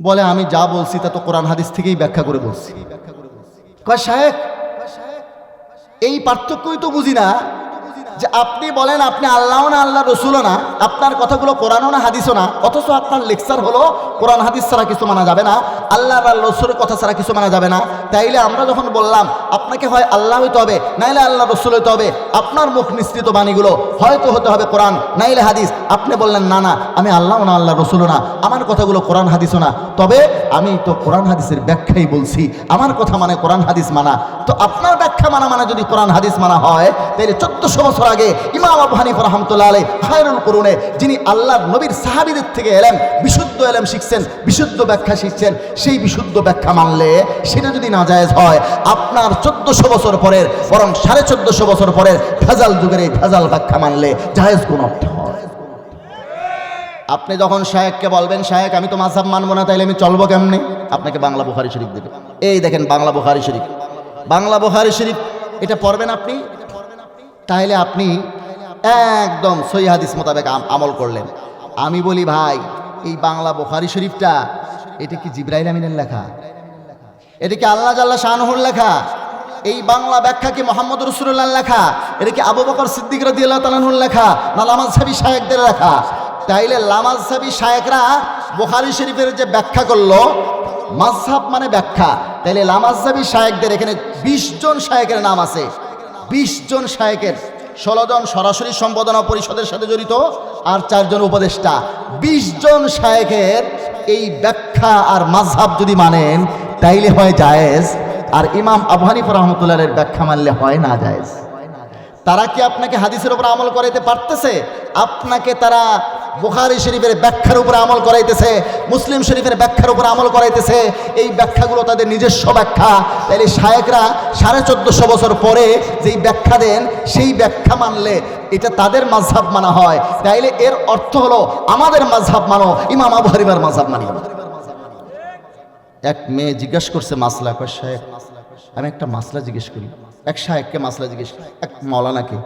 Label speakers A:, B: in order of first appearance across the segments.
A: বলে, আমি যা বলছি তা তো কোরআন হাদিস থেকেই ব্যাখ্যা করে বলছি। সাহেব এই পার্থক্যই তো বুঝি না যে আপনি বলেন, আপনি আল্লাহ না আল্লাহ রসুলও না, আপনার কথাগুলো কোরআনও না, হাদিসও না, অথচ আপনার লেকচার হলো, কোরআন হাদিস ছাড়া কিছু মানা যাবে না, আল্লাহ আর রসুলের কথা ছাড়া কিছু মানা যাবে না। তাইলে আমরা যখন বললাম আপনাকে হয় আল্লাহ হইতে হবে, নাইলে আল্লাহ রসুল হইতে হবে। আপনার মুখ নিঃসৃত বাণীগুলো হয়তো হতে হবে কোরআন, নাইলে হাদিস। আপনি বললেন, না না, আমি আল্লাহ না, আল্লাহ রসুলও না। আমার কথাগুলো কোরআন, হাদিসও না। তবে আমি তো কোরআন, হাদিসের ব্যাখ্যাই বলছি। আমার কথা মানে কোরআন, হাদিস মানা। তো আপনার ব্যাখ্যা মানা মানে যদি কোরআন, হাদিস মানা হয়, তাহলে চোদ্দশো বছর আগে ইমাম আবু হানিফ রহমতুল্লাহ আলাই খায়রুল করুনে, যিনি আল্লাহর নবীর সাহাবিদের থেকে এলেন বিশুদ্ধ এলেম শিখছেন, বিশুদ্ধ ব্যাখ্যা শিখছেন, সেই বিশুদ্ধ ব্যাখ্যা মানলে সেটা যদি না জায়েজ হয়, আপনার চোদ্দশো বছর পরের, বরং সাড়ে চোদ্দশো বছর পরের ভেজাল যুগের এই ভেজাল ব্যাখ্যা মানলে জায়েজ গুণ অর্থ হয়। আপনি যখন শায়েককে বলবেন, শায়েক, আমি তো মাঝহাব মানবো না, তাইলে আমি চলবো কেমনে? আপনাকে বাংলা বুখারি শরীফ দেবে। এই দেখেন বাংলা বুখারি শরীফ। বাংলা বুখারি শরীফ, এটা পড়বেন আপনি? তাহলে আপনি একদম সই হাদিস মোতাবেক আম- আমল করলেন। আমি বলি, ভাই, এই বাংলা বুখারি শরীফটা, এটা কি জিব্রাইল আমিনের লেখা? এটা কি আল্লাহ জাল্লাহ শাহনুহুর লেখা? এই বাংলা ব্যাখ্যা কি মোহাম্মদ রসুল্লাহ লেখা? এটা কি আবু বকর সিদ্দিক রদি আল্লাহ তালাহুর লেখা? না লামাজ সাবি শায়েকদের লেখা? তাইলে লামাজ সাবি শায়েকরা বোখারি শরীফের যে ব্যাখ্যা করল মাঝহাব মানে ব্যাখ্যা। তাইলে লামাজ সাবি শায়েকদের এখানে বিশ জন শায়েকের নাম আছে। বিশ জন শায়েকের ষোলো জন সরাসরি সম্পাদনা পরিষদের সাথে জড়িত আর চারজন উপদেষ্টা। বিশ জন শায়েকের এই ব্যাখ্যা আর মাঝহাব যদি মানেন, তাইলে হয় জায়েজ। আর ইমাম আবু হানিফ রহমতুল্লাহের ব্যাখ্যা মানলে হয় না যায় তারা কি আপনাকে হাদিসের উপর আমল করাইতে পারতেছে? আপনাকে তারা বুখারি শরীফের ব্যাখ্যার উপর আমল করাইতেছে, মুসলিম শরীফের ব্যাখ্যার উপর আমল করাইতেছে, এই ব্যাখ্যাগুলো তাদের নিজস্ব ব্যাখ্যা। তাইলে শায়েকরা সাড়ে চোদ্দশো বছর পরে যেই ব্যাখ্যা দেন, সেই ব্যাখ্যা মানলে এটা তাদের মাঝহাব মানা হয়। তাইলে এর অর্থ হলো, আমাদের মাঝহাব মানো, ইমাম আবু হারিমার মাঝহাব মানি। এক মেয়ে জিজ্ঞেস করছে, মাসলা কয় সাহেব? আমি একটা মাসলা জিজ্ঞেস করি। এক সাহেবকে মাসলা জিজ্ঞেস এক মৌলানাকে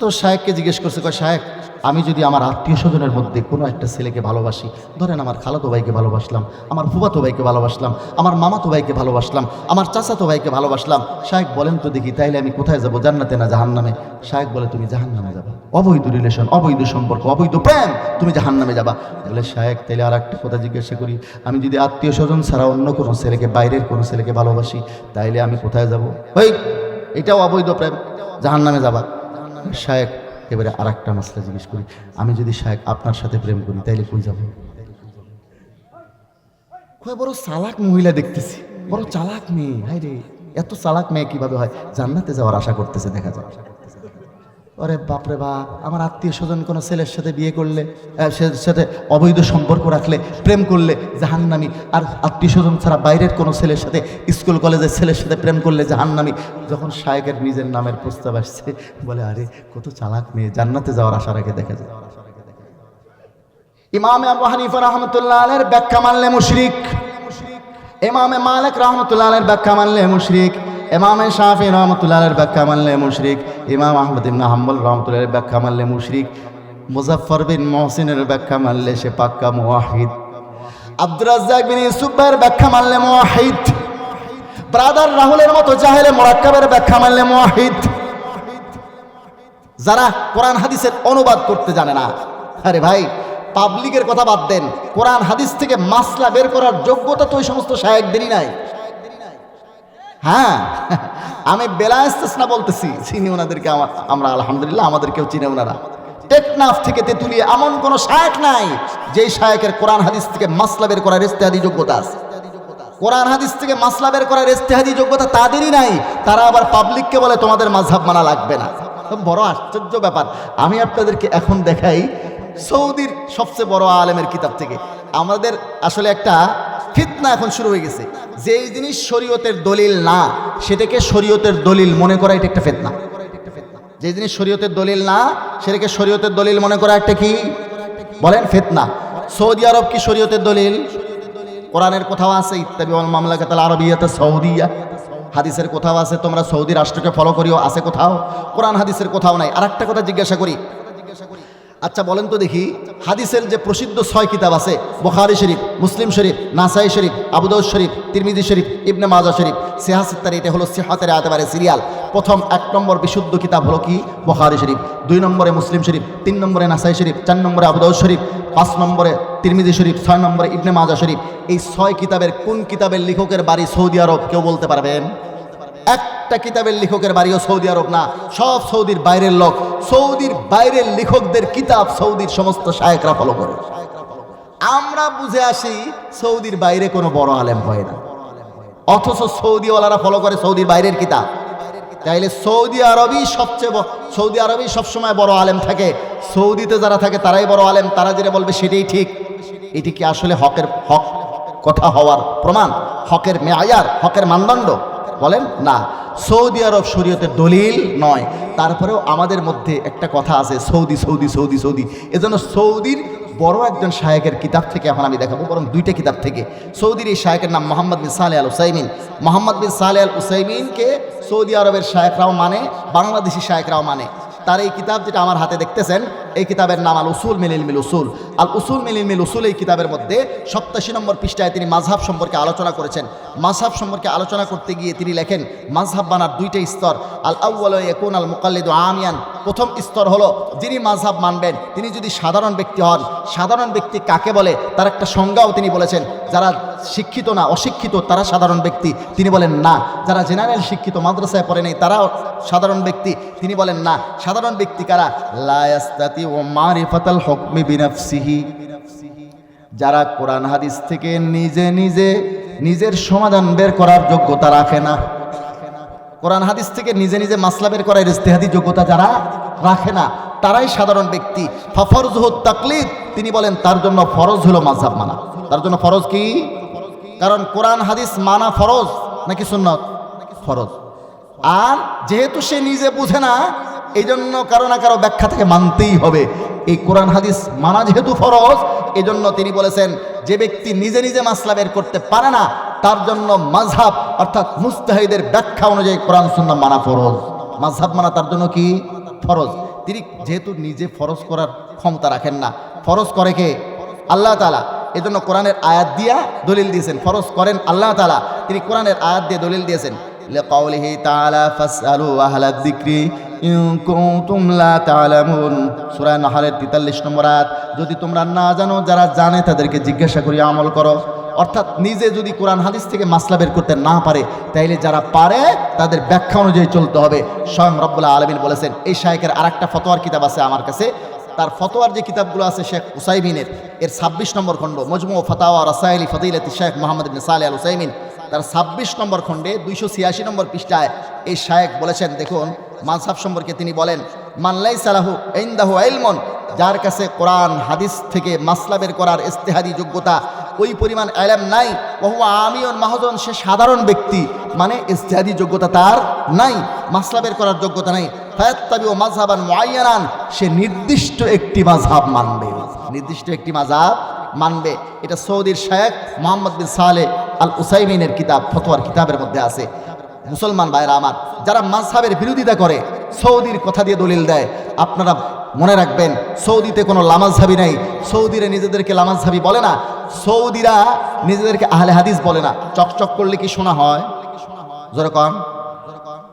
A: তো শায়েককে জিজ্ঞেস করছে, কয়, শায়েক, আমি যদি আমার আত্মীয় স্বজনের মধ্যে কোনো একটা ছেলেকে ভালোবাসি, ধরেন আমার খালাতো ভাইকে ভালোবাসলাম, আমার ফুফাতো ভাইকে ভালোবাসলাম, আমার মামাতো ভাইকে ভালোবাসলাম, আমার চাচাতো ভাইকে ভালোবাসলাম, শায়েক বলেন তো দেখি, তাইলে আমি কোথায় যাব, জান্নাতে না জাহান্নামে? শায়েক বলে, তুমি জাহান্নামে যাবা। অবৈধ রিলেশন অবৈধ সম্পর্ক, অবৈধ প্রেম, তুমি জাহান্নামে যাবা। বলে শায়েক, তাইলে আর একটা কথা জিজ্ঞাসা করি, আমি যদি আত্মীয় স্বজন ছাড়া অন্য কোনো ছেলেকে, বাইরের কোনো ছেলেকে ভালোবাসি, তাইলে আমি কোথায় যাব? ওই এটাও অবৈধ প্রেম, জাহান্নামে যাবা। শায়েক, এবারে আর একটা মশলা জিজ্ঞেস করি। আমি যদি শায়েক আপনার সাথে প্রেম করি, তাইলে কই যাব? কয় বড় চালাক মহিলা দেখতেছি। বড় চালাক মেয়ে হাই রে এত চালাক মেয়ে কীভাবে হয়? জান্নাতে যাওয়ার আশা করতেছে, দেখা যায় আরে বাপরে বাপ আমার আত্মীয় স্বজন কোনো ছেলের সাথে বিয়ে করলে সাথে অবৈধ সম্পর্ক রাখলে, প্রেম করলে জাহান্নামি, আর আত্মীয় স্বজন ছাড়া বাইরের কোনো ছেলের সাথে স্কুল কলেজের ছেলের সাথে প্রেম করলে জাহান্নামি। যখন শায়েকের নিজের নামের প্রস্তাব আসছে, বলে, আরে, কত চালাক মেয়ে, জান্নাতে যাওয়ার আশা রাখে দেখা যায়। ইমামে আবু হানিফা রহমতুল্লাহ আলের ব্যাখ্যা মানলে মুশরিক। ইমামে মালিক রহমতুল্লাহ আলের ব্যাখ্যা মানলে মুশরিক। ইমামে শাফি রহমতুল্লাহ আলের ব্যাখ্যা মানলে মুশরিক, ইমাম আহমদ ইবনে হাম্বল রহমতুল্লাহ এর ব্যাখ্যা মানলে মুশরিক, মুজাফফর বিন মহসিনের ব্যাখ্যা মানলে সে পাক্কা মুওয়াহিদ। আব্দুর রাজ্জাক বিন ইউসুফ ব্যাখ্যা মানলে মুওয়াহিদ। ব্রাদার রাহুলের মতো জাহেলে মোরাক্কাবের ব্যাখ্যা মানলে মুওয়াহিদ। যারা কোরআন হাদিসের অনুবাদ করতে জানে না, আরে ভাই, পাবলিকের কথা বাদ দেন। কোরআন হাদিস থেকে মাসলা বের করার যোগ্যতা তো ওই সমস্ত শায়েকদেরই নাই। হ্যাঁ আমি বেলায়েস্তেসনা বলতেছি চিনি ওনাদেরকে আমার আলহামদুলিল্লাহ আমাদেরকেও চিনে ওনারা। টেকনাফ থেকে তেতুলিয়ে, এমন কোনো শায়েক নাই, যেই শায়েকের কোরআন হাদিস থেকে মাসলা বের করার ইস্তেহাদি যোগ্যতা আছে। কোরআন হাদিস থেকে মাসলা বের করার ইস্তেহাদি যোগ্যতা তাদেরই নাই, তারা আবার পাবলিককে বলে তোমাদের মাঝহাব মানা লাগবে না। বড় আশ্চর্য ব্যাপার। আমি আপনাদেরকে এখন দেখাই সৌদির সবচেয়ে বড় আলেমের কিতাব থেকে। আমাদের আসলে একটা ফিতনা এখন শুরু হয়ে গেছে। যেই জিনিস শরীয়তের দলিল না, সেটাকে শরীয়তের দলিল মনে করা এটা একটা ফেতনা। যে জিনিস শরীয়তের দলিল না, সেটাকে শরীয়তের দলিল মনে করা একটা কি? বলেন ফেতনা। সৌদি আরব কি শরীয়তের দলিল? কোরআনের কোথাও আছে? ইত্যাদি মামলা কাতাল আরবিয়াতে সৌদিয়া। হাদিসের কোথাও আছে? তোমরা সৌদি রাষ্ট্রকে ফলো করিও, আছে কোথাও? কোরআন হাদিসের কোথাও নাই। আর একটা কথা জিজ্ঞাসা করি আচ্ছা বলেন তো দেখি, হাদিসের যে প্রসিদ্ধ ছয় কিতাব আছে, বখারি শরীফ, মুসলিম শরীফ, নাসাই শরীফ, আবুদাউদ শরীফ, তিরমিজি শরীফ, ইবনে মাজা শরীফ সেহাসিত্তার এটা হলো সিহাতের আতেবারে সিরিয়াল। প্রথম এক নম্বর বিশুদ্ধ কিতাব হলো কি? বখারি শরীফ। দুই নম্বরে মুসলিম শরীফ, তিন নম্বরে নাসাই শরীফ, চার নম্বরে আবুদাউদ শরীফ, পাঁচ নম্বরে তিরমিজি শরীফ, ছয় নম্বরে ইবনে মাজা শরীফ। এই ছয় কিতাবের কোন কিতাবের লেখকের বাড়ি সৌদি আরব, কেউ বলতে পারবেন? একটা কিতাবের লেখকের বাড়িও সৌদি আরব না, সব সৌদির বাইরের লোক। সৌদির বাইরের লেখকদের কিতাব সৌদির সমস্ত শায়করা ফলো করে। আমরা বুঝে আসি সৌদির বাইরে কোনো বড় আলেম হয় না। অথচ সৌদিওয়ালারা ফলো করে সৌদির বাইরের কিতাব। তাইলে সৌদি আরবই সবচেয়ে সৌদি আরবই সবসময় বড় আলেম থাকে। সৌদিতে যারা থাকে তারাই বড় আলেম, তারা যেটা বলবে সেটাই ঠিক। এটি কি আসলে হকের হক কথা হওয়ার প্রমাণ? হকের মেয়ার হকের মানদণ্ড? বলেন, না, সৌদি আরব শরীয়তের দলিল নয়। তারপরেও আমাদের মধ্যে একটা কথা আছে, সৌদি সৌদি সৌদি সৌদি। এজন্য সৌদির বড় একজন শায়েকের কিতাব থেকে এখন আমি দেখাবো, বরং দুইটা কিতাব থেকে। সৌদির এই শায়েকের নাম মোহাম্মদ বিন সালে আল উসাইমিন। মোহাম্মদ বিন সালে আল উসাইমিনকে সৌদি আরবের শায়েকরাও মানে বাংলাদেশি শায়েকরাও মানে। তার এই কিতাব যেটা আমার হাতে দেখতেছেন এই কিতাবের নাম আল উসুল মিলিল মিল উসুল। আল উসুল মিলিল মিল উসুল এই কিতাবের মধ্যে সপ্তাশি নম্বর পৃষ্ঠায় তিনি মাঝহাব সম্পর্কে আলোচনা করেছেন। মাঝহাব সম্পর্কে আলোচনা করতে গিয়ে তিনি লেখেন মাঝহাব বানার দুইটা স্তর, আল আউ্ল একুন আল মুকাল্লিদ আমিয়ান। প্রথম স্তর হলো, যিনি মাঝহাব মানবেন, তিনি যদি সাধারণ ব্যক্তি হন, সাধারণ ব্যক্তি কাকে বলে? তার একটা সংজ্ঞাও তিনি বলেছেন। যারা শিক্ষিত না অশিক্ষিত, তারা সাধারণ ব্যক্তি। তিনি বলেন, না। যারা জেনারেল শিক্ষিত, মাদ্রাসায় পড়ে নেই, তারাও সাধারণ ব্যক্তি। তিনি বলেন, না। সাধারণ ব্যক্তি কারা? লায়াস্তাতি ও মারিফাতাল হকমি বিনাফসিহি। যারা কোরআন, হাদিস থেকে নিজে নিজে নিজের সমাধান বের করার যোগ্যতা রাখে না। কোরআন, হাদিস থেকে নিজে নিজে মাসলা বের করার ইস্তেহাদি যোগ্যতা যারা রাখে না, তারাই সাধারণ ব্যক্তি। ফরজ হো তাকলিদ, তিনি বলেন, তার জন্য ফরজ হলো মাঝহাব মানা। তার জন্য ফরজ কি? কারণ কোরআন হাদিস মানা ফরজ, নাকি সুন্নত? ফরজ। আর যেহেতু সে নিজে বুঝে না এই জন্য কারও না কারও ব্যাখ্যা থেকে মানতেই হবে। এই কোরআন হাদিস মানা যেহেতু ফরজ এই জন্য তিনি বলেছেন, যে ব্যক্তি নিজে নিজে মাসলা বের করতে পারে না, তার জন্য মাঝহাব অর্থাৎ মুস্তাহিদের ব্যাখ্যা অনুযায়ী কোরআন সুন্নাহ মানা ফরজ। মাঝহাব মানা তার জন্য কি? ফরজ। তিনি যেহেতু নিজে ফরজ করার ক্ষমতা রাখেন না। ফরজ করে কে? আল্লাহ তালা এজন্য কোরআনের আয়াত দিয়া দলিল দিয়েছেন, ফরজ করেন আল্লাহ তালা তিনি কোরআনের আয়াত দিয়ে দলিল দিয়েছেন, লিকাউলিহি নম্বর আয়াত, যদি তোমরা না জানো, যারা জানে তাদেরকে জিজ্ঞাসা করি আমল করো। অর্থাৎ নিজে যদি কোরআন হাদিস থেকে মাসলা বের করতে না পারে, তাইলে যারা পারে, তাদের ব্যাখ্যা অনুযায়ী চলতে হবে। স্বয়ং রব্বুল্লাহ আলমিন বলেছেন, এই শায়কের আর একটা ফতোয়ার কিতাব আছে আমার কাছে তার ফতোয়ার যে কিতাবগুলো আছে শেখ উসাইমিনের, এর ছাব্বিশ নম্বর খণ্ড, মজমু ফতাওয়া রাসাইলি ফতিলতি শেখ মোহাম্মদ ইবনে সালে আল উসাইমিন তার ছাব্বিশ নম্বর খণ্ডে দুইশো ছিয়াশি নম্বর পৃষ্ঠায় এই শায়েক বলেছেন, দেখুন, মানসাব সম্পর্কে তিনি বলেন মানলাই সালাহু এইন্দাহু আইলমন যার কাছে কোরআন, হাদিস থেকে মাসলা বের করার ইস্তেহাদি যোগ্যতা ওই পরিমাণ এলাম নাই বহু আমিয়ন মাহজন, সে সাধারণ ব্যক্তি। মানে ইস্তেহাদি যোগ্যতা তার নাই, মাসলা বের করার যোগ্যতা নাই। ফায়াত্তাবি ও মাঝহাবান মুআইয়ানান, সে নির্দিষ্ট একটি মাঝহাব মানবে। নির্দিষ্ট একটি মাঝহাব মানবে। এটা সৌদির শায়েক মোহাম্মদ বিন সালে আল উসাইমিনের কিতাব, ফতোয়ার কিতাবের মধ্যে আছে। মুসলমান ভাইরা আমার, যারা মাঝহাবের বিরোধিতা করে, সৌদির কথা দিয়ে দলিল দেয়, আপনারা মনে রাখবেন, সৌদিতে কোনো লামাজহাবি নাই। সৌদিরা নিজেদেরকে লামাজহাবি বলে না সৌদিরা নিজেদেরকে আহলে হাদিস বলে না। চকচক করলে কি শোনা হয়? জোরে কন।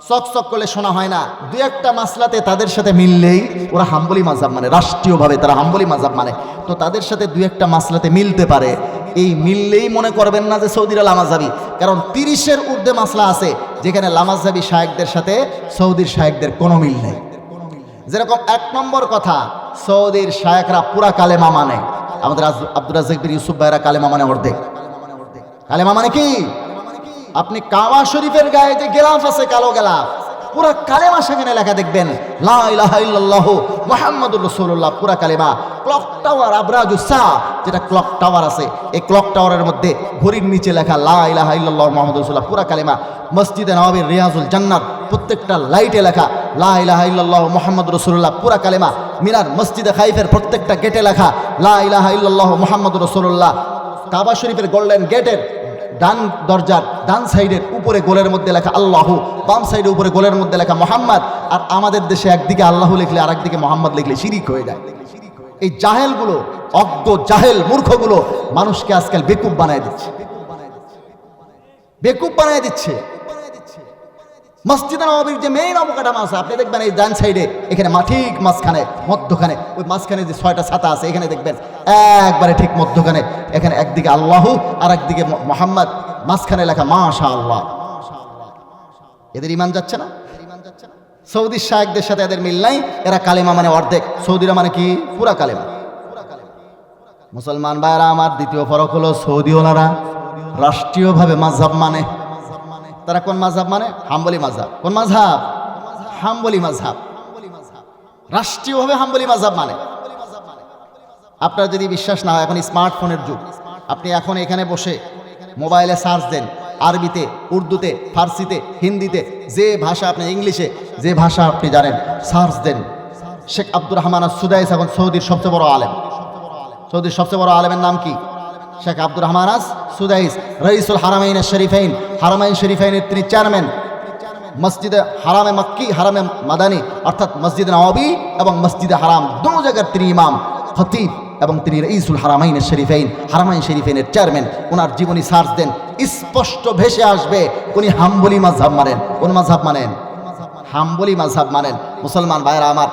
A: চকচক করলে শোনা হয় না। দু একটা মাসলাতে তাদের সাথে মিললেই ওরা হাম্বলি মাজাব মানে রাষ্ট্রীয়ভাবে তারা হাম্বলি মাজাব মানে। তো তাদের সাথে দু একটা মাসলাতে মিলতে পারে। এই মিললেই মনে করবেন না যে সৌদিরা লামাজাবি। কারণ তিরিশের ঊর্ধ্বে মাসলা আছে, যেখানে লামাজাবি শায়েকদের সাথে সৌদির শায়েকদের কোনো মিল নেই। যেরকম এক নম্বর কথা, সৌদির শায়েকরা পুরা কালেমা মানে। আমাদের আব্দুল রাজাকবির ইউসুফ ভাইরা কালেমা মানে অর্ধেক কালেমা মানে কি? আপনি কাওয়া শরীফের গায়ে যে গেলাফ আছে, কালো গেলাফ। পুরা কালেমা সেখানে লেখা দেখবেন, লা ইলাহা ইল্লাল্লাহু মুহাম্মাদুর রাসূলুল্লাহ, পুরা কালেমা। ক্লক টাওয়ার আবরাজুসা যেটা ক্লক টাওয়ার আছে, এই ক্লক টাওয়ারের মধ্যে ঘড়ির নিচে লেখা লা ইলাহা ইল্লাল্লাহু মুহাম্মাদুর রাসূলুল্লাহ, পুরা কালেমা। মসজিদে নওয়াবির রিয়াজুল জান্নাত, প্রত্যেকটা লাইটে লেখা লা ইলাহা ইল্লাল্লাহু মুহাম্মাদুর রাসূলুল্লাহ, পুরা কালেমা। মিনার মসজিদে খাইফের প্রত্যেকটা গেটে লেখা লা ইলাহা ইল্লাল্লাহু মুহাম্মাদুর রাসূলুল্লাহ। কাবা শরীফের গোল্ডেন গেটের ডান দরজার ডান সাইডের উপরে গোলের মধ্যে লেখা আল্লাহ, বাম সাইডের উপরে গোলের মধ্যে লেখা মোহাম্মদ, আর আমাদের দেশে একদিকে আল্লাহ লিখলে আর একদিকে মোহাম্মদ লিখলে শিরিক হয়ে যায়। এই জাহেলগুলো, অজ্ঞ জাহেল মূর্খগুলো মানুষকে আজকাল বেকুব বানায় দিচ্ছে। বেকুব বানায় দিচ্ছে। মসজিদ নবীর যে মেইন অবকাঠামো আছে, আপনি দেখবেন এই ডান সাইডে এখানে মা ঠিক মাঝখানে, মধ্যখানে, ওই মাঝখানে যে ছয়টা ছাতা আছে, এখানে দেখবেন একবারে ঠিক মধ্যখানে, এখানে একদিকে আল্লাহ আর একদিকে মোহাম্মদ, মাঝখানে লেখা মাশা আল্লাহ এদের ইমান যাচ্ছে না? সৌদির শাহেকদের সাথে এদের মিল নাই, এরা কালেমা মানে অর্ধেক। সৌদিরা মানে কি? পুরা কালেমা। মুসলমান ভাইরা আমার দ্বিতীয় ফরক হলো সৌদি ওনারা রাষ্ট্রীয়ভাবে মাঝহাব মানে তারা কোন মাঝহাব মানে? হাম্বলি মাঝহাব কোন মাঝহাব হাম্বলি মাঝহাব রাষ্ট্রীয়ভাবে হাম্বলি মাঝহাব মানে। আপনার যদি বিশ্বাস না হয়, এখন স্মার্টফোনের যুগ। আপনি এখন এখানে বসে মোবাইলে সার্চ দেন, আরবিতে, উর্দুতে, ফার্সিতে, হিন্দিতে, যে ভাষা আপনি ইংলিশে, যে ভাষা আপনি জানেন, সার্চ দেন। শেখ আব্দুর রহমান সুদাইস এখন সৌদির সবচেয়ে বড় আলেম। সৌদির সবচেয়ে বড় আলেমের নাম কি? Sheikh Abdur Rahman As Sudais Raisul হারামাইন শরীফাইন, হারামাইন শরীফাইনের তিনি চেয়ারম্যান মসজিদে হারামে মক্কি, হারামে মাদানি, অর্থাৎ মসজিদে নওয়াবি এবং মসজিদে হারাম, দু জায়গার তিনি ইমাম, খতিব এবং তিনি রইসুল হারামাইনের শরীফাইন, হারামাইন শরীফাইনের চেয়ারম্যান ওনার জীবনী সার্চ দেন, স্পষ্ট ভেসে আসবে, উনি হাম্বলি মাঝহাব মানেন। কোন মাঝহাব মানেন? হাম্বলি মাঝহাব মানেন। মুসলমান ভাইরা আমার,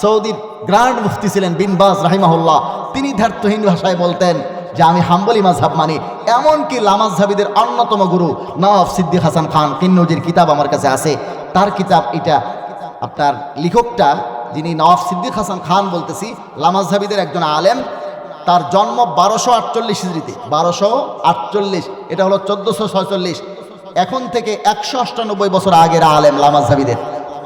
A: সৌদির গ্র্যান্ড মুফতি ছিলেন বিনবাজ রাহিমাহুল্লাহ। তিনি ধার্থহীন ভাষায় বলতেন যে আমি হাম্বলি মাঝহাব মানি, এমনকি লামাজহাবিদের অন্যতম গুরু নওয়াব সিদ্দিক হাসান খান, কিন্নজির কিতাব আমার কাছে আছে। তার কিতাব এটা। আপনার লেখকটা, যিনি নওয়াব সিদ্দিক হাসান খান বলতেছি লামাজহাবিদের একজন আলেম, তার জন্ম বারোশো আটচল্লিশ হিজড়িতে। বারোশো আটচল্লিশ, এটা হলো চোদ্দোশো ছয়চল্লিশ। এখন থেকে একশো অষ্টানব্বই বছর আগের আলেম লামাজহাবিদের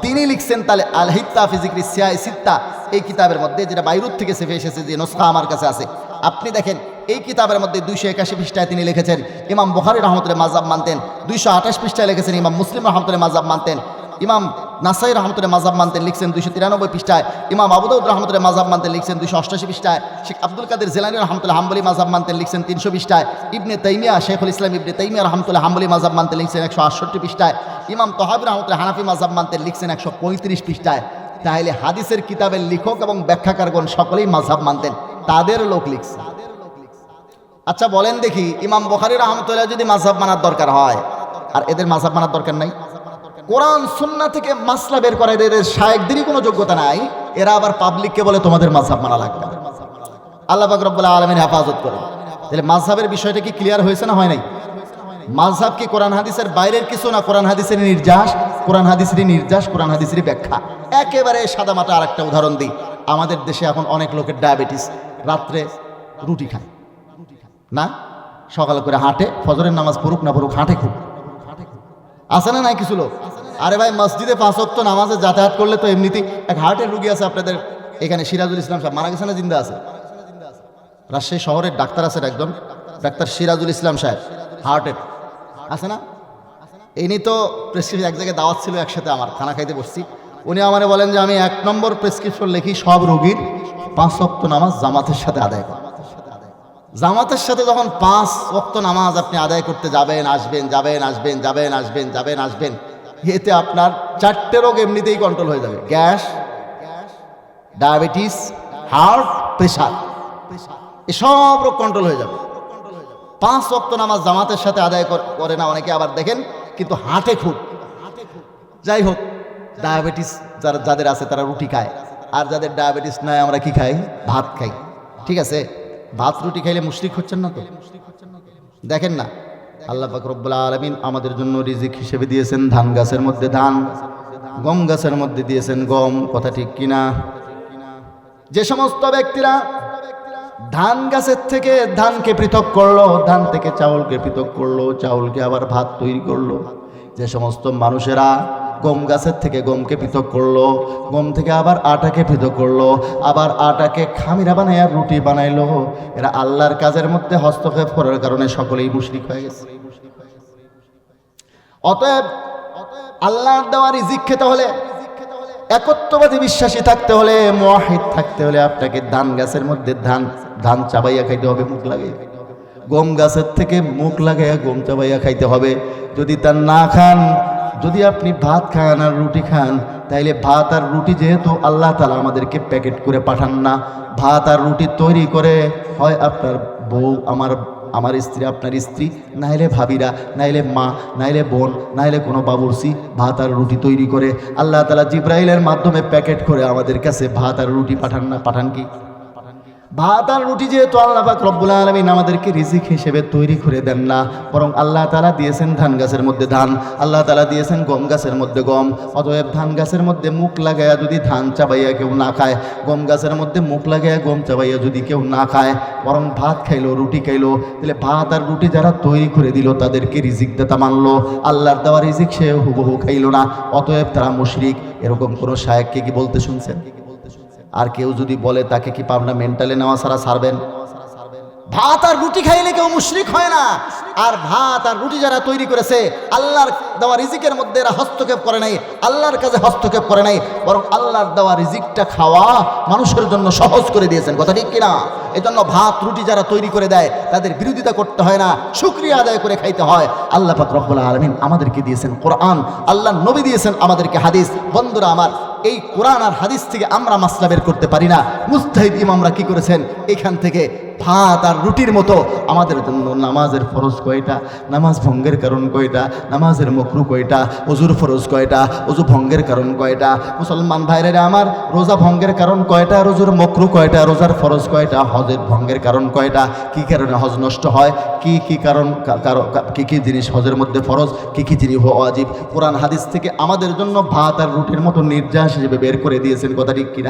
A: তিনি লিখছেন তাহলে আল হিত্তা ফিজিক্রি সিয়াই সিত্তা, এই কিতাবের মধ্যে, যেটা বাইরুত থেকে সেফে এসেছে, যে নস্কা আমার কাছে আছে। আপনি দেখেন এই কিতাবের মধ্যে দুইশো একাশি পৃষ্ঠায় তিনি লিখেছেন, ইমাম বখারি রহমতুল্লাহ মাজাব মানতেন, দুইশো আঠাশ পৃষ্ঠায় লিখেছেন, ইমাম মুসলিম রহমতুল্লাহ মাজাব মানতেন, ইমাম নাসাই রহমতুল্লাহ মাজাব মানতেন, লিখছেন দুইশো তিরানব্বই পৃষ্ঠায়, ইমাম আবুদাউদ রহমতুল্লাহ মাজাব মানতেন, লিখছেন দুইশো অষ্টাশি পৃষ্ঠায়, শেখ আব্দুল কাদের জেলানি রহমতুল্লাহ হাম্বলি মাজাব মানতেন, লিখছেন তিনশো পৃষ্ঠায়, ইবনে তাইমিয়া, শেখুল ইসলাম ইবনে তাইমিয়া রহমতুল্লাহ হাম্বলি মাজাব মানতেন, লিখছেন একশো আটষট্টি পৃষ্ঠায়, ইমাম তহাবির রহমতুল্লাহ হানাফি মাজাব মানতেন, লিখছেন একশো পঁয়ত্রিশ পৃষ্ঠায়। তাহলে হাদিসের কিতাবের লেখক এবং ব্যাখ্যাকারগণ সকলেই মাঝহাব মানতেন, তাদের লোক লিখছে। আচ্ছা বলেন দেখি, ইমাম বখারি রহমতুল্লাহ যদি মাঝহাব মানার দরকার হয়, আর এদের মাঝহাব মানার দরকার নাই? কোরআন সুন্না থেকে মাসলা বের করা এদের শায়েকদেরই কোনো যোগ্যতা নাই, এরা আবার পাবলিককে বলে তোমাদের মাঝহাব মানা লাগবে। আল্লাহ পাক রব্বুল আলমের হেফাজত করে তাহলে মাঝহাবের বিষয়টা কি ক্লিয়ার হয়েছে না হয় নাই? মাঝহাব কি কোরআন, হাদিসের বাইরের কিছু না কোরআন, হাদিসের নির্যাস? কোরআন, হাদিসেরই নির্যাস, কোরআন, হাদিসেরই ব্যাখ্যা। একেবারে সাদামাটা আর একটা উদাহরণ দিই। আমাদের দেশে এখন অনেক লোকের ডায়াবেটিস রাত্রে রুটি খায়। না? সকাল করে হাঁটে, ফজরের নামাজ পড়ুক না পড়ুক, হাঁটে খুব। আছে না নাই কিছু লোক? আরে ভাই, মসজিদে পাঁচ নামাজে যাতায়াত করলে তো এমনিতেই এক হার্টের রুগী আছে আপনাদের, এখানে সিরাজুল ইসলাম সাহেব, মারা গেছে না জিন্দা আছে? রাজশাহী শহরের ডাক্তার আছেন একজন ডাক্তার সিরাজুল ইসলাম সাহেব, হার্টের। আছে না? ইনি তো প্রেসক্রিপশন এক জায়গায় দাওয়াত ছিল একসাথে আমার, খানা খাইতে বসছি। উনি আমারে বলেন যে আমি এক নম্বর প্রেসক্রিপশন লিখি সব রোগীর পাঁচ নামাজ জামাতের সাথে আদায় করা। জামাতের সাথে যখন পাঁচ ওয়াক্ত নামাজ আপনি আদায় করতে যাবেন, আসবেন যাবেন আসবেন যাবেন আসবেন যাবেন, আসবেন, এতে আপনার চারটে রোগ এমনিতেই কন্ট্রোল হয়ে যাবে। গ্যাস, ডায়াবেটিস, হার্ট, প্রেশার এসব রোগ কন্ট্রোল হয়ে যাবে। পাঁচ ওয়াক্ত নামাজ জামাতের সাথে আদায় করে না, অনেকে আবার দেখেন, কিন্তু হাঁটে খুব। যাই হোক, ডায়াবেটিস যারা, যাদের আছে তারা রুটি খায়, আর যাদের ডায়াবেটিস নয় আমরা কি খাই? ভাত খাই। ঠিক আছে? ভাত রুটি খাইলে মুশরিক হচ্ছেন না তো? দেখেন না, আল্লাহ পাক রব্বুল আলমিন আমাদের জন্য রিজিক হিসেবে দিয়েছেন ধান গাছের মধ্যে ধান, গম গাছের মধ্যে দিয়েছেন গম, কথা ঠিক কিনা? যে সমস্ত ব্যক্তিরা ধান গাছের থেকে ধানকে পৃথক করল, ধান থেকে চাউলকে পৃথক করল, চাউলকে আবার ভাত তৈরি করল, যে সমস্ত মানুষেরা গম গাছের থেকে গমকে পৃথক করল, গম থেকে আবার আটাকে পৃথক করল, আবার আটাকে খামিরা বানাইয়া রুটি বানাইলো। এরা আল্লাহর কাজের মধ্যে হস্তক্ষেপ করার কারণে সকলেই মুশরিক হয়ে গেছে। অতএব আল্লাহর দেওয়া রিজিক খেতে হলে, একত্ববাদী বিশ্বাসী থাকতে হলে, মোয়াহিদ থাকতে হলে আপনাকে ধান গাছের মধ্যে ধান ধান চাবাইয়া খাইতে হবে, মুখ লাগে। গম গাছের থেকে মুখ লাগাইয়া গম চাবাইয়া খাইতে হবে। যদি তার না খান যদি আপনি ভাত খান আর রুটি খান, তাইলে ভাত আর রুটি যেহেতু আল্লাহ তালা আমাদেরকে প্যাকেট করে পাঠান না, ভাত আর রুটি তৈরি করে হয় আপনার বউ, আমার আমার স্ত্রী, আপনার স্ত্রী, নাইলে ভাবিরা, নাইলে মা, নাইলে বোন, নাইলে কোনো বাবুরসি ভাত আর রুটি তৈরি করে। আল্লাহ তালা জিব্রাইলের মাধ্যমে প্যাকেট করে আমাদের কাছে ভাত আর রুটি পাঠান না, পাঠান কি? ভাত আর রুটি যেহেতু আল্লাহ পাক রব্বুল আলমিন আমাদেরকে রিজিক হিসেবে তৈরি করে দেন না, বরং আল্লাহ তালা দিয়েছেন ধান গাছের মধ্যে ধান, আল্লাহ তালা দিয়েছেন গম গাছের মধ্যে গম। অতএব ধান গাছের মধ্যে মুখ লাগাইয়া যদি ধান চাবাইয়া কেউ না খায়, গম গাছের মধ্যে মুখ লাগাইয়া গম চাবাইয়া যদি কেউ না খায়, বরং ভাত খাইলো, রুটি খাইলো, তাহলে ভাত আর রুটি যারা তৈরি করে দিল তাদেরকে রিজিক দাতা মানলো। আল্লাহর দেওয়া রিজিক সে হুবহু খাইলো না, অতএব তারা মুশরিক, এরকম কোনো শায়েককে কি বলতে শুনছেন? আর কেউ যদি বলে তাকে কি পাবনা মেন্টালে নেওয়া সারা সারবেন ভাত আর রুটি খাইলে কেউ মুশরিক হয় না। আর ভাত আর রুটি যারা তৈরি করেছে, আল্লাহর দেওয়া রিজিকের মধ্যে এরা হস্তক্ষেপ করে নাই, আল্লাহর কাছে হস্তক্ষেপ করে নাই, বরং আল্লাহর দেওয়া রিজিকটা খাওয়া মানুষের জন্য সহজ করে দিয়েছেন। কথা ঠিক কিনা? এই জন্য ভাত, রুটি যারা তৈরি করে দেয়, তাদের বিরোধিতা করতে হয় না, শুক্রিয়া আদায় করে খাইতে হয়। আল্লাহ পাক রব্বুল আলমিন আমাদেরকে দিয়েছেন কোরআন আল্লাহ নবী দিয়েছেন আমাদেরকে হাদিস। বন্ধুরা আমার এই কোরআন আর হাদিস থেকে আমরা মাসলা বের করতে পারি না। মুস্তাহিদ ইমামরা কি করেছেন? এখান থেকে ভাত আর রুটির মতো আমাদের জন্য নামাজের ফরজ কয়টা? নামাজ ভঙ্গের কারণ কয়টা? নামাজের মকরু কয়টা? অজুর ফরজ কয়টা? অজু ভঙ্গের কারণ কয়টা? মুসলমান ভাইরা আমার রোজা ভঙ্গের কারণ কয়টা? রোজুর মকরু কয়টা? রোজার ফরজ কয়টা? হজের ভঙ্গের কারণ কয়টা? কি কারণে হজ নষ্ট হয়? কি কি কারণ, কা- কি জিনিস হজের মধ্যে ফরজ? কি কি জিনিস অজীব? কোরআন হাদিস থেকে আমাদের জন্য ভাত আর রুটির মতো নির্যাস হিসেবে বের করে দিয়েছেন, কথা ঠিক কিনা?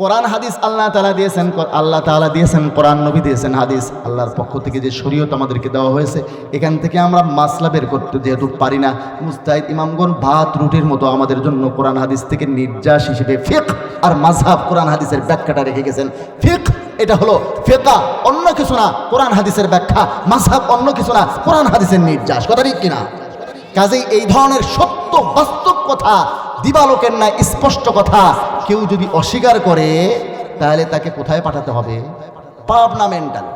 A: কোরআন হাদিস আল্লাহ তালা দিয়েছেন আল্লাহ তালা দিয়েছেন, কোরআন নবী দিয়েছেন হাদিস। আল্লাহর পক্ষ থেকে যে শরীয়ত আমাদেরকে দেওয়া হয়েছে, এখান থেকে আমরা মাসলা বের করতে যেহেতু পারি না, মুস্তাহিদ ইমামগণ ভাত রুটির মতো আমাদের জন্য কোরআন হাদিস থেকে নির্যাস হিসেবে ফিক আর মাঝহাব কোরআন হাদিসের ব্যাখ্যাটা রেখে গেছেন। ফিক এটা হলো ফেকা, অন্য কিছু না, কোরআন হাদিসের ব্যাখ্যা মাঝহাব অন্য কিছু না, কোরআন হাদিসের নির্যাস। কথা ঠিক কিনা? কাজেই এই ধরনের সত্য বাস্তব কথা দিবালোকের ন্যায় স্পষ্ট কথা কেউ যদি অস্বীকার করে, তাহলে তাকে কোথায় পাঠাতে হবে? পাবনা মেন্টাল।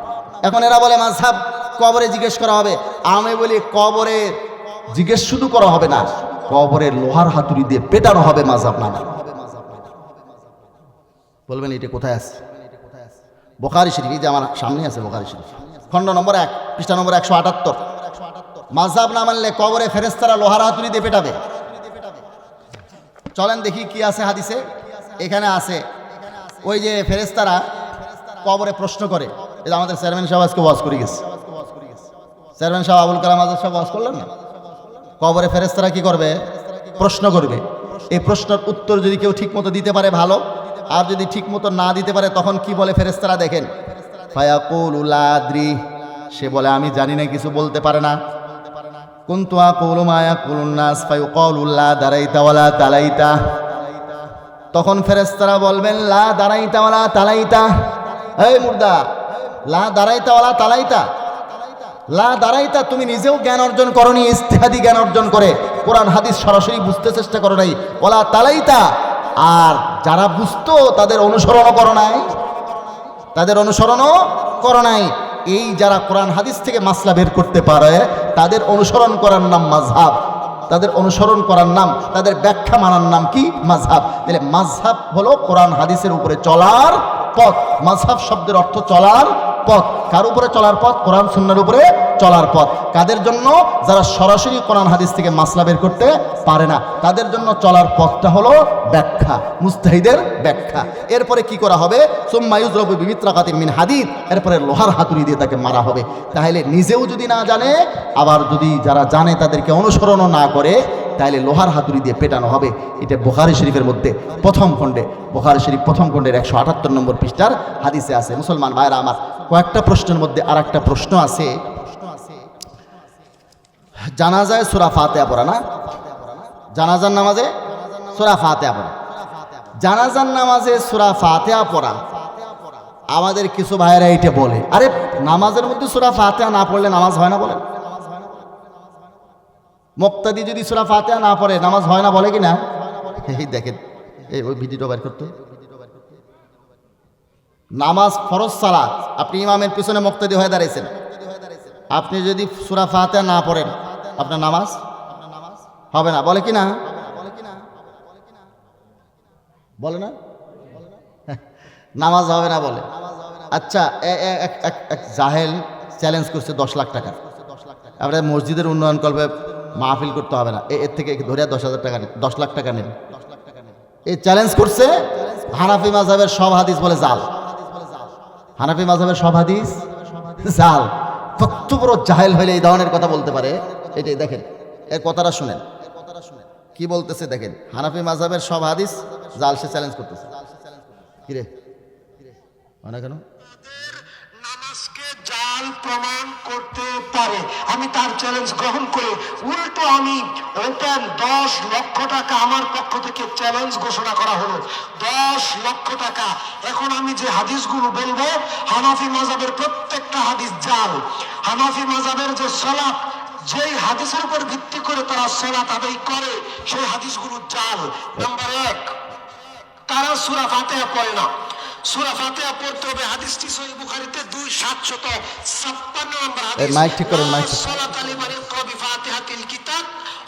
A: এখন এরা বলে, মাঝহাব, কবরে জিজ্ঞেস করা হবে। আমি বলি, কবরে জিজ্ঞেস শুধু করা হবে না কবরের লোহার হাতুড়ি দিয়ে পেটানো হবে মাঝহাব নামা। বলবেন, এটা কোথায় আছে? বোখারি শরীফ যে আমার সামনে আছে বোখারি শরীফ। খণ্ড নম্বর এক, পৃষ্ঠা নম্বর একশো আটাত্তর। মাঝহাব না মানলে কবরে ফেরেস্তারা লোহার হাতুড়ি দিয়ে পেটাবে। চলেন দেখি কি আছে হাদিসে। এখানে আছে, ওই যে ফেরেস্তারা কবরে প্রশ্ন করে। যে আমাদের চেয়ারম্যান সাহেব আজকে ওয়াজ করে গেছে। চেয়ারম্যান সাহেব আবুল কালাম আজাদ সাহেব ওয়াজ করলেন না? কবরে ফেরেস্তারা কি করবে? প্রশ্ন করবে। এই প্রশ্নের উত্তর যদি কেউ ঠিক মতো দিতে পারে ভালো, আর যদি ঠিক মতো না দিতে পারে, তখন কি বলে ফেরেস্তারা দেখেন? ফায়াকুল উলাদ্রি সে বলে, আমি জানি না, কিছু বলতে পারে না। আকুলু মা ইয়াকুলুন নাস ফায়ুকালুল্লাহ দারাইতা ওয়ালা তালাইতা। তখন ফেরেস্তারা বলবেন, লা দারাইতা ওয়ালা তালাইতা। এই মুর্দা, লা দারাইতা ওয়ালা তালাইতা। লা দারাইতা তুমি নিজেও জ্ঞান অর্জন করনি, ইস্তেহাদি জ্ঞান অর্জন করে। কোরআন, হাদিস সরাসরি বুঝতে চেষ্টা করো নাই। ওলা তালাইতা। আর যারা বুঝতো, তাদের অনুসরণও করো নাই। তাদের অনুসরণও করো নাই। এই যারা কোরআন হাদিস থেকে মাসলা বের করতে পারে, তাদের অনুসরণ করার নাম মাঝহাব তাদের অনুসরণ করার নাম, তাদের ব্যাখ্যা মানার নাম কি? মাঝহাব তাহলে মাঝহাব হলো কোরআন হাদিসের উপরে চলার পথ। মাঝহাব শব্দের অর্থ চলার পথ। কার উপরে চলার পথ? কোরআন সুন্নার উপরে চলার পথ। কাদের জন্য? যারা সরাসরি কোরআন হাদিস থেকে মাসলা বের করতে পারে না। তাদের জন্য চলার পথটা হলো ব্যাখ্যা, মুস্তাহিদের ব্যাখ্যা। এরপরে কি করা হবে? সোম্মায়ুজ সোম্মায়ুজরব বিমিত্রাকাতির মিন হাদিদ। এরপরে লোহার হাতুড়ি দিয়ে তাকে মারা হবে। তাহলে নিজেও যদি না জানে, আবার যদি যারা জানে তাদেরকে অনুসরণও না করে, তাহলে লোহার হাতুড়ি দিয়ে পেটানো হবে। এটা বোখারি শরীফের মধ্যে প্রথম খণ্ডে। বোখারি শরীফ প্রথম খণ্ডের একশো আটাত্তর নম্বর পৃষ্ঠার হাদিসে আছে। মুসলমান ভাইরা আমার কয়েকটা প্রশ্নের মধ্যে আর একটা প্রশ্ন আছে। জানাজায় সুরা ফাতেহা পড়া না? জানাজার নামাজে সুরা ফাতেহা পড়া। জানাজার নামাজে সুরা ফাতেহা পড়া আমাদের কিছু ভাইয়েরা এইটা বলে। আরে, নামাজের মধ্যে সুরা ফাতেহা না পড়লে নামাজ হয় না বলেন। মুক্তাদি যদি সুরা ফাতেহা না পড়ে, নামাজ হয় না বলে কি না এই দেখেন, এই ওই ভিডিওটা বের করতো। নামাজ ফরজ সালাত। আপনি ইমামের পিছনে মুক্তাদি হয়ে দাঁড়িয়েছেন। আপনি যদি সুরা ফাতেহা না পড়েন, আপনার নামাজ হবে না। বলে কি না? বলে না? নামাজ হবে না বলে। আচ্ছা এক- জাহেল চ্যালেঞ্জ করছে দশ লাখ টাকা। আমরা মসজিদের উন্নয়ন করবে মাহফিল করতে হবে না। এর থেকে ধরিয়া দশ হাজার টাকা নেন, দশ লাখ টাকা নেন। এই চ্যালেঞ্জ করছে হানাফি মাঝহের সব হাদিস বলে জাল। হানাফি মাঝাবের সব হাদিস? জাল। কত বড় জাহেল হইলে এই ধরনের কথা বলতে পারে? এটাই দেখেন। এর কথাটা শুনেন। কি বলতেছে দেখেন? হানাফি মাঝাবের সব হাদিস জাল সে চ্যালেঞ্জ করতেছে। কিরে? হয় না কেন?
B: প্রমাণ করতে পারে। আমি তার চ্যালেঞ্জ গ্রহণ করে উল্টো আমি ওপেন দশ লক্ষ টাকা আমার পক্ষ থেকে চ্যালেঞ্জ ঘোষণা করা হলো। দশ লক্ষ টাকা। এখন আমি যে হাদিসগুলো বলব, হানাফি মাজাবের প্রত্যেকটা হাদিস জাল। হানাফি মাজাবের যে সলাপ যেই হাদিসের উপর ভিত্তি করে তারা সলাত আদায় করে, সেই হাদিসগুলো জাল। নাম্বার এক, তারা সুরা ফাতেহা পড়ে না। সুরা ফাতেহা পড়তে হবে। হাদিসটি সহিহ বুখারীতে 2756 নম্বর হাদিস।
A: মাইক ঠিক করুন, মাইক।
B: সালাত আলী কবি ফাতিহাতিল কিতাব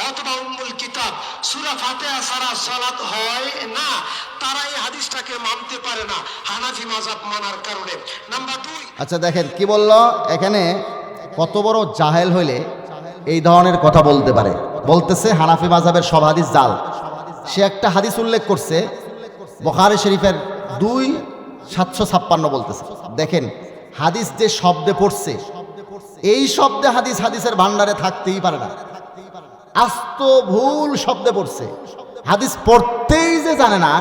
B: অথবা উম্মুল কিতাব। সূরা ফাতিহা ছাড়া সালাত হয় না। তারা এই হাদিসটাকে মানতে পারে না। হানাফি মাযহাব মানার কারণে। নাম্বার দুই।
A: আচ্ছা দেখেন কি বলল? এখানে কত বড় জাহেল হইলে এই ধরনের কথা বলতে পারে। বলতেছে হানাফি মাঝাবের সব হাদিস জাল। সে একটা হাদিস উল্লেখ করছে বখারি শরীফের দুই সাতশো ছাপ্পান্ন বলতেছে। দেখেন, হাদিস যে শব্দে পড়ছে, এই শব্দে হাদিস হাদিসের ভান্ডারে থাকতেই পারে না। আস্ত ভুল শব্দে পড়ছে। হাদিস পড়তেই যে জানে না,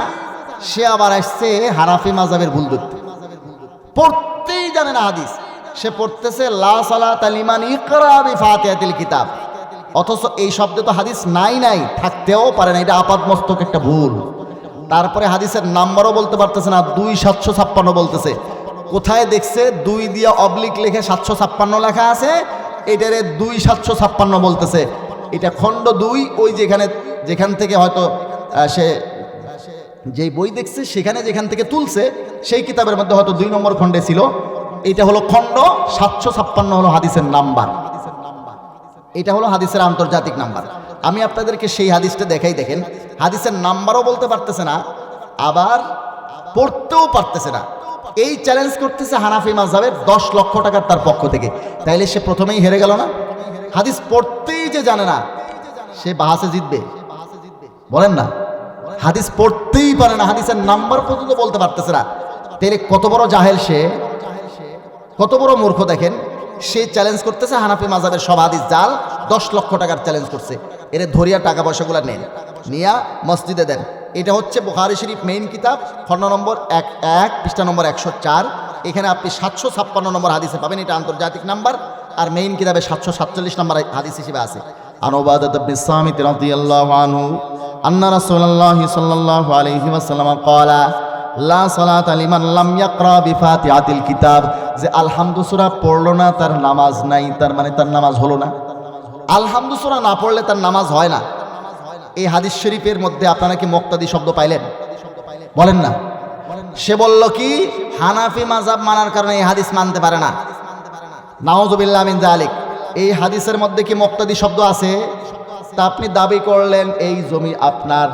A: সে আবার আসছে হানাফি মাজাবের ভুল ধরতে পড়তেই জানে না হাদিস। সে পড়তেছে, লা সালাত আলিমান ইকরা বি ফাতিহাতিল কিতাব। অথচ এই শব্দে তো হাদিস নাই নাই, থাকতেও পারে না। এটা আপাতমস্তক একটা ভুল। তারপরে হাদিসের নাম্বারও বলতে পারতেছে না, দুই সাতশো ছাপ্পান্ন বলতেছে। কোথায় দেখছে? দুই দিয়ে অবলিক লেখে সাতশো ছাপ্পান্ন লেখা আছে, এটারে দুই সাতশো ছাপ্পান্ন বলতেছে। এটা খণ্ড দুই, ওই যেখানে, যেখান থেকে হয়তো সে যে বই দেখছে, সেখানে যেখান থেকে তুলছে, সেই কিতাবের মধ্যে হয়তো দুই নম্বর খণ্ডে ছিল। এটা হলো খণ্ড, সাতশো ছাপ্পান্ন হলো হাদিসের নাম্বার। এটা হলো হাদিসের আন্তর্জাতিক নাম্বার। আমি আপনাদেরকে সেই হাদিসটা দেখাই, দেখেন। হাদিসের নাম্বারও বলতে পারতেছে না, আবার পড়তেও পারতেছে না। এই চ্যালেঞ্জ করতেছে হানাফি মাঝাবের দশ লক্ষ টাকার তার পক্ষ থেকে। তাইলে সে প্রথমেই হেরে গেল না? হাদিস পড়তেই যে জানে না, সে বাহাসে জিতবে। বলেন না। হাদিস পড়তেই পারে না, হাদিসের নাম্বার পর্যন্ত বলতে পারতেছে না। তাহলে কত বড় জাহেল সে? কত বড় মূর্খ দেখেন? সে চ্যালেঞ্জ করতেছে হানাফি মাজাবের সব হাদিস জাল দশ লক্ষ টাকার চ্যালেঞ্জ করছে। এর ধরিয়া টাকা পয়সাগুলো নেন। নিয়া মসজিদে দেন। এটা হচ্ছে বুখারি শরীফ মেইন কিতাব খণ্ড নম্বর এক এক, পৃষ্ঠা নম্বর একশো চার। এখানে আপনি সাতশো ছাপ্পান্ন নম্বর হাদিসে পাবেন, এটা আন্তর্জাতিক নাম্বার। আর মেইন কিতাবে সাতশো সাতচল্লিশ নম্বর হাদিস হিসেবে আছে। আনুবাদত ইবনে সামিত রাদিয়াল্লাহু আনহু আন্না রাসূলুল্লাহি সাল্লাল্লাহু আলাইহি ওয়াসাল্লাম ক্বালা লা সালাত লিমান লাম ইয়াকরা বিফাতিহাতিল কিতাব যে আলহামদু সূরা পড়ল না, তার নামাজ নাই, তার মানে তার নামাজ হলো না। আলহামদু সূরা না পড়লে তার নামাজ হয় না। এই হাদিস শরীফের মধ্যে আপনারা কি মুক্তাদি শব্দ পাইলেন? বলেন না। সে বলল কি, হানাফি মাযহাব মানার কারণে এই হাদিস মানতে পারে না। নাওজুবিল্লাহ মিন জালিক এই হাদিসের মধ্যে কি মুক্তাদি শব্দ আছে? তা আপনি দাবি করলেন, এই জমি আপনার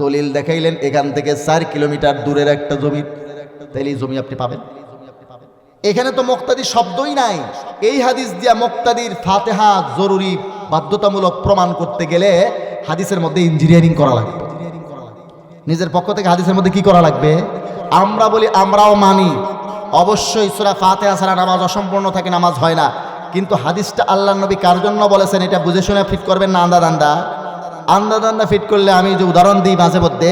A: দলিল দেখাইলেন, এখান থেকে চার কিলোমিটার দূরের একটা জমি। তাইলে এই জমি আপনি পাবেন। এখানে তো মুক্তাদি শব্দই নাই। এই হাদিস দিয়া মুক্তাদির ফাতেহা জরুরি বাধ্যতামূলক প্রমাণ করতে গেলে হাদিসের মধ্যে ইঞ্জিনিয়ারিং করা লাগবে। নিজের পক্ষ থেকে হাদিসের মধ্যে কি করা লাগবে? আমরা বলি আমরাও মানি। অবশ্যই সুরা ফাতেহা ছাড়া নামাজ অসম্পূর্ণ থাকে, নামাজ হয় না। কিন্তু হাদিসটা আল্লাহ নবী কার জন্য বলেছেন এটা বুঝে শুনে ফিট করবেন না আন্দা দান্দা আন্দা দান্দা ফিট করলে আমি যে উদাহরণ দিই মাঝে মধ্যে,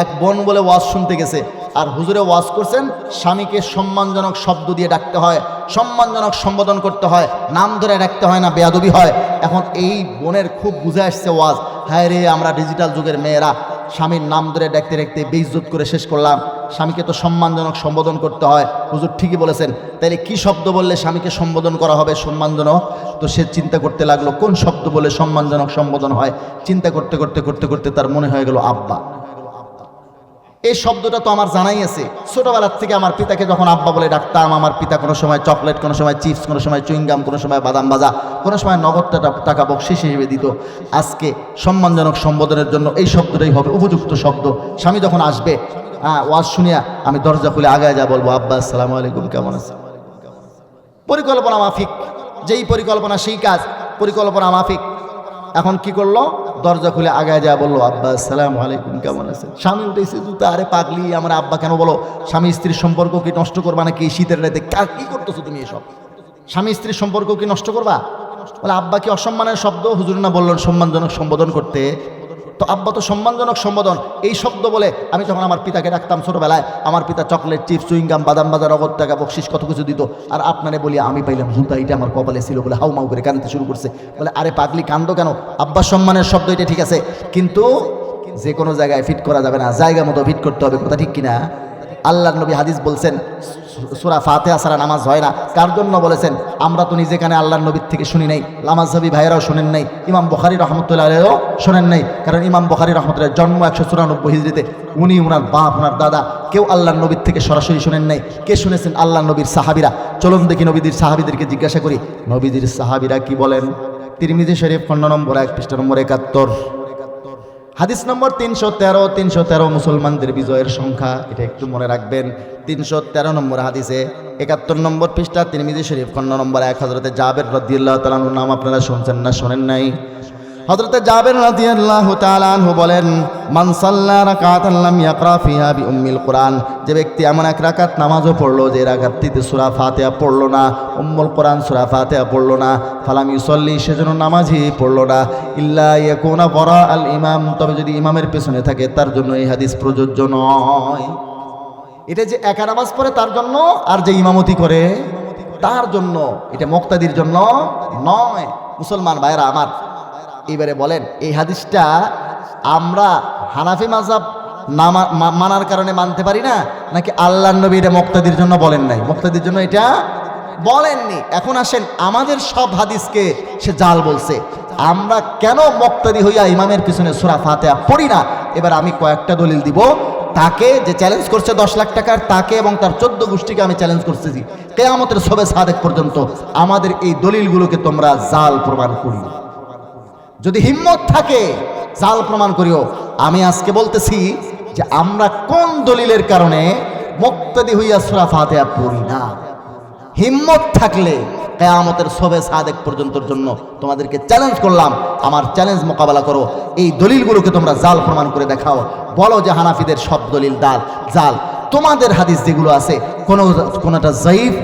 A: এক বোন বলে ওয়াজ শুনতে গেছে। আর হুজুরে ওয়াজ করছেন, স্বামীকে সম্মানজনক শব্দ দিয়ে ডাকতে হয়, সম্মানজনক সম্বোধন করতে হয়, নাম ধরে ডাকতে হয় না, বেয়াদবি হয়। এখন এই বোনের খুব বুঝে আসছে ওয়াজ। হায় রে, আমরা ডিজিটাল যুগের মেয়েরা। স্বামীর নাম ধরে ডাকতে ডাকতে বেইজ্জত করে শেষ করলাম। স্বামীকে তো সম্মানজনক সম্বোধন করতে হয়। হুজুর ঠিকই বলেছেন। তাইলে কি শব্দ বললে স্বামীকে সম্বোধন করা হবে সম্মানজনক? তো সে চিন্তা করতে লাগল, কোন শব্দ বলে সম্মানজনক সম্বোধন হয়? চিন্তা করতে করতে করতে করতে তার মনে হয়ে গেল আব্বা। এই শব্দটা তো আমার জানাই আছে। ছোটবেলার থেকে আমার পিতাকে যখন আব্বা বলে ডাকতাম, আমার পিতা কোনো সময় চকলেট, কোনো সময় চিপস, কোনো সময় চুইংগাম, কোনো সময় বাদাম ভাজা, কোনো সময় নগদ টাকা- বকশিস হিসেবে দিত। আজকে সম্মানজনক সম্বোধনের জন্য এই শব্দটাই হবে উপযুক্ত শব্দ। স্বামী যখন আসবে হ্যাঁ ওয়াজ শুনিয়া আমি দরজা খুলে আগায় যা বলব, আব্বা, আসসালামু আলাইকুম, কেমন আছে পরিকল্পনা মাফিক। যেই পরিকল্পনা, সেই কাজ পরিকল্পনা মাফিক। এখন কি করল? দরজা খুলে আগায় যা বলল, আব্বা সালাম আলাইকুম, কেমন আছে স্বামী উঠেছে জুতা, আরে পাগলি, আমার আব্বা কেন বলো, স্বামী স্ত্রীর সম্পর্ক কি নষ্ট করবা নাকি? শীতের রাতে কার কি করতেছো তুমি এসব? স্বামী স্ত্রীর সম্পর্ক কি নষ্ট করবা? বলে, আব্বা কি অসম্মানের শব্দ? হুজুর না বললেন, সম্মানজনক সম্বোধন করতে তো আব্বা তো সম্মানজনক সম্বোধন। এই শব্দ বলে আমি যখন আমার পিতাকে ডাকতাম ছোটোবেলায়। আমার পিতা চকলেট, চিপস চুইংগাম বাদাম বাজার অগত টাকা, বকশিস, কত কিছু দিত। আর আপনারে বলি, আমি পাইলাম জুতা, এটা আমার কপালে ছিল বলে হাউ মাউ করে কানতে শুরু করছে। বলে, আরে পাগলি, কান্দ কেন? আব্বা সম্মানের শব্দ এটা ঠিক আছে। কিন্তু যে কোনো জায়গায় ফিট করা যাবে না। জায়গা মতো ফিট করতে হবে, কথা ঠিক কিনা? আল্লাহ নবী হাদিস বলছেন সুরা ফাতে আসারা নামাজ হয় না। কার জন্য বলেছেন? আমরা তো নিজেখানে আল্লাহর নবীর থেকে শুনি নাই। লামাজহাবি ভাইয়েরাও শোনেন নাই। ইমাম বখারি রহমতুল্লাহ রহমতুল্লাহও শোনেন নাই। কারণ ইমাম বখারি রহমতুল্লাহ জন্ম একশো চুরানব্বই হিজড়িতে। উনি ওনার বাপ ওনার দাদা। কেউ আল্লাহর নবীর থেকে সরাসরি শোনেন নাই। কে শুনেছেন? আল্লাহ নবীর সাহাবিরা। চলুন দেখি নবীদের সাহাবিদেরকে জিজ্ঞাসা করি। নবীদের সাহাবিরা কি বলেন? তিরমিজি শরীফ খণ্ড নম্বর এক পৃষ্ঠা নম্বর একাত্তর। হাদিস নম্বর তিনশো তেরো তিনশো তেরো মুসলমানদের বিজয়ের সংখ্যা, এটা একটু মনে রাখবেন। তিনশো তেরো নম্বর হাদিসে, একাত্তর নম্বর পৃষ্ঠা, তিরমিজি শরীফ খন্ড নম্বর এক হজরতে জাবের রদ্দিল্লাহ তালানুর নাম আপনারা শুনছেন না, শোনেন নাই। হজরতে জাবের রাদিয়াল্লাহু তাআলা আনহু বলেন, মান সাল্লা রাকাতান লাম ইয়াকরা ফিহা বিউম্মিল কোরআন। যে ব্যক্তি এমন এক রাকাত নামাজও পড়ল, যে রাকাতটিতে সূরা ফাতিহা পড়ল না, উম্মুল কোরআন সূরা ফাতিহা পড়ল না, ফালাম ইউসাল্লি সেজন্য নামাজই পড়ল না। ইল্লা ইয়াকুনা বরা আল ইমাম, তবে যদি ইমামের পেছনে থাকে, তার জন্য এই হাদিস প্রযোজ্য নয়। এটা যে একা নামাজ পড়ে, তার জন্য, আর যে ইমামতি করে, তার জন্য, এটা মুক্তাদির জন্য নয়। মুসলমান ভাইরা আমার এবারে বলেন, এই হাদিসটা আমরা হানাফি মাজাব নামা মানার কারণে মানতে পারি না? নাকি আল্লাহ নবী এটা মুক্তাদির জন্য বলেন নাই? মুক্তাদির জন্য এটা বলেননি। এখন আসেন, আমাদের সব হাদিসকে সে জাল বলছে। আমরা কেন মক্তাদি হইয়া ইমামের পিছনে সুরা ফাতেহা পড়ি না? এবার আমি কয়েকটা দলিল দিব। তাকে যে চ্যালেঞ্জ করছে দশ লাখ টাকার, তাকে এবং তার চোদ্দ গোষ্ঠীকে আমি চ্যালেঞ্জ করতেছি। কেয়ামতের সবে সাদেক পর্যন্ত আমাদের এই দলিলগুলোকে তোমরা জাল প্রমাণ করি। যদি হিম্মত থাকে, জাল প্রমাণ করিও। আমি আজকে বলতেছি যে আমরা কোন দলিলের কারণে মুক্তাদি হইয়া সুরা ফাতেহা পড়ি না। হিম্মত থাকলে কেয়ামতের সবে সাদেক পর্যন্তর জন্য তোমাদেরকে চ্যালেঞ্জ করলাম। আমার চ্যালেঞ্জ মোকাবেলা করো। এই দলিলগুলোকে তোমরা জাল প্রমাণ করে দেখাও। বলো যে হানাফিদের সব দলিল দাল, জাল। তোমাদের হাদিস যেগুলো আছে, কোনো কোনোটা জয়ীফ